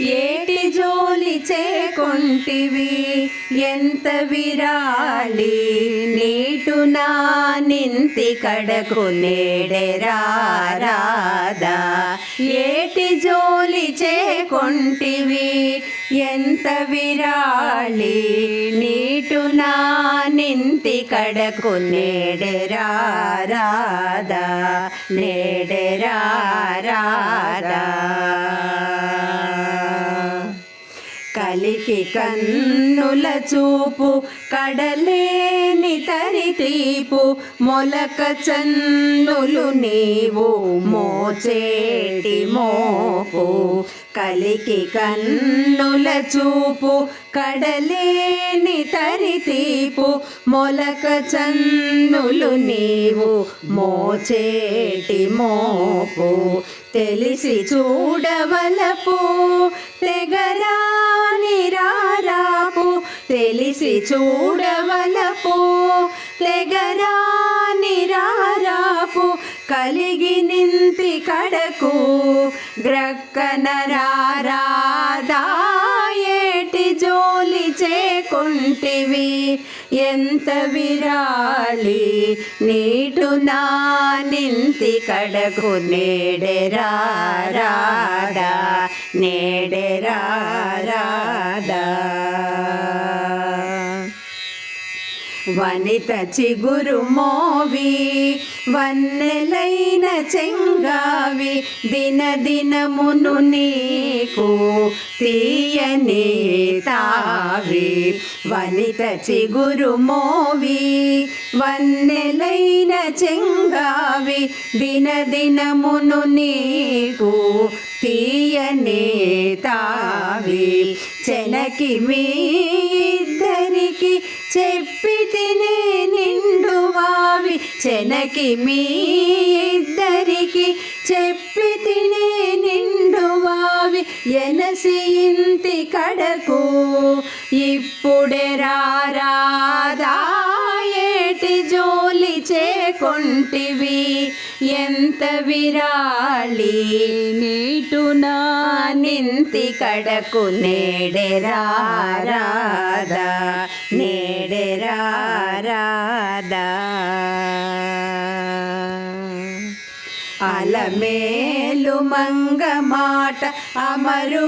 ఏటి జోలి చేకొంటివి? ఎంత విరాళి? నీటు నా నింతి కడకు నేడెరారాదా ఏటి జోలి చేకొంటివి? ఎంత విరాళి? నీటు నా నింతి కడకు నేడెరారాదా నేడెరారాదా కలికి కన్నుల చూపు కడలేని తరి తీపు మొలక చన్నులు నీవు మోచే కలికి కన్నుల చూపు కడలేని తరి తీపు మొలక చన్నులు నీవు మోచేటి మోపు. తెలిసి చూడవలపు తెగరాని రారాపు. తెలిసి చూడవలపు తెగరా కలిగి నింతి కడకు. గ్రక్కన రారాదా జోలి చేకుంటివి. ఎంత విరాళి నీటు నా నింతి కడకు. నేడెరారాదా నేడెరారాదా వనిత చిగురు మోవి వన్నెలైన చెంగావి దిన దినమును నీకు తీయని తావి. వనిత చిగురు మోవి వన్నెలైన చెంగావి దిన దినమును నీకు తీయని తావి. చెనకి మీ ఇద్దరికి చెప్పి తినే నిండు వావి చెనకి మీ ఇద్దరికి చెప్పి తినే నిండు వావి ఎనసి ఇంటి కడకు ఇప్పుడే రారాదా కొంటివి ఎంత విరాళి నీటు నింతి కడకు నేడెరారాదా నేడెరారాదా అలమేలు మంగ మాట అమరు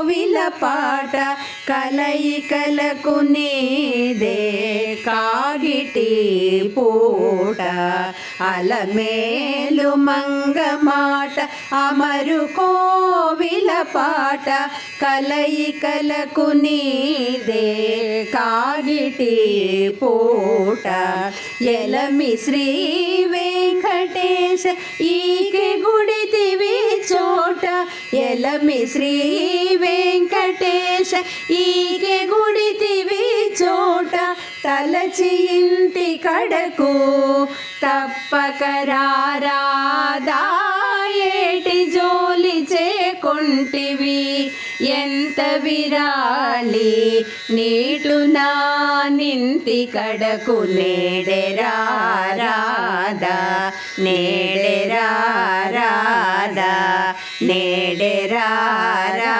కోవిల పాట కలయికలకు నీదే కాగిటి పూట అలమేలు మంగ మాట అమరు కోవిల పాట కలయికలకు నీదే కాగిటి పూట ఎలమి శ్రీవే వెంకటేశ ఈకే గుడితివి చోట. ఎలమి శ్రీ వెంకటేశ ఈకే గుడితివి చోట. తలచి ఇంటి కడకు తప్పక రారాదా ఏటి కొంటివి ఎంత విరాళి. నీటు నా నింతి కడకు నేడెరారాదా నేడెరారాదా నేడెరారా